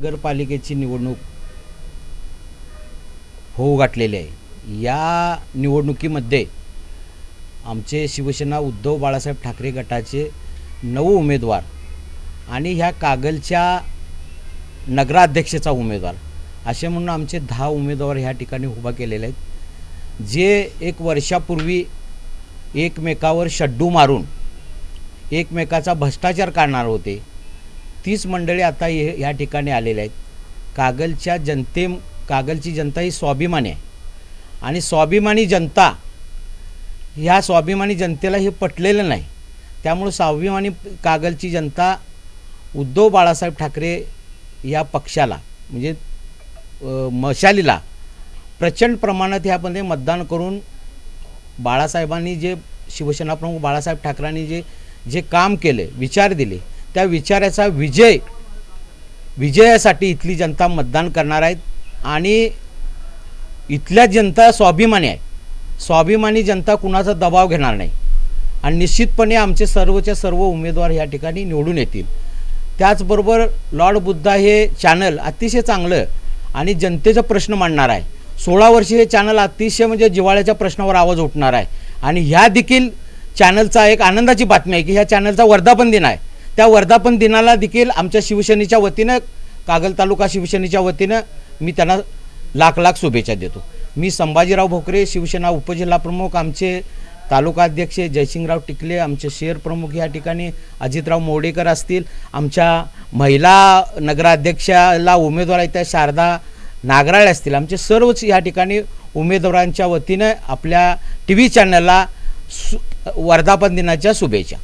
नगरपालिकेची निवडणूक होऊ गाठलेली आहे. या निवडणुकीमध्ये आमचे शिवसेना उद्धव बाळासाहेब ठाकरे गटाचे नऊ उमेदवार आणि ह्या कागलच्या नगराध्यक्षाचा उमेदवार असे म्हणून आमचे दहा उमेदवार ह्या ठिकाणी उभा केलेले आहेत. जे एक वर्षापूर्वी एकमेकावर शड्डू मारून एकमेकाचा भ्रष्टाचार काढणार होते तीच मंडळी आता हे ह्या ठिकाणी आलेले आहेत. कागलच्या जनते कागलची जनता ही स्वाभिमानी आहे. आणि स्वाभिमानी जनता ह्या स्वाभिमानी जनतेला हे पटलेलं नाही. त्यामुळं स्वाभिमानी कागलची जनता उद्धव बाळासाहेब ठाकरे या पक्षाला म्हणजे मशालीला प्रचंड प्रमाणात ह्यामध्ये मतदान करून बाळासाहेबांनी जे शिवसेना प्रमुख बाळासाहेब ठाकरेंनी जे जे काम केले विचार दिले त्या विचाराचा विजय विजयासाठी इथली जनता मतदान करणार आहेत आणि इथल्या जनता स्वाभिमानी आहे. स्वाभिमानी जनता कुणाचा दबाव घेणार नाही. आणि निश्चितपणे आमचे सर्वच्या सर्व उमेदवार या ठिकाणी निवडून येतील. त्याचबरोबर लॉर्ड बुद्धा हे चॅनल अतिशय चांगलं आणि जनतेचा प्रश्न मांडणार आहे. सोळा वर्षी हे चॅनल अतिशय म्हणजे जिवाळ्याच्या प्रश्नावर आवाज उठणार आहे. आणि ह्या देखील चॅनलचा एक आनंदाची बातमी आहे की ह्या चॅनलचा वर्धापन दिन आहे. त्या वर्धापन दिनाला देखील आमच्या शिवसेनेच्या वतीनं कागल तालुका शिवसेनेच्या वतीनं मी त्यांना लाख लाख शुभेच्छा देतो. मी संभाजीराव भोकरे शिवसेना उपजिल्हाप्रमुख आमचे तालुका अध्यक्ष जयसिंगराव टिकले आमचे शेअर प्रमुख या ठिकाणी अजितराव मोडेकर असतील आमच्या महिला नगराध्यक्षाला उमेदवार आहेत त्या शारदा नागराळे असतील आमचे सर्वच या ठिकाणी उमेदवारांच्या वतीनं आपल्या टी व्ही चॅनलला सु वर्धापन दिनाच्या शुभेच्छा.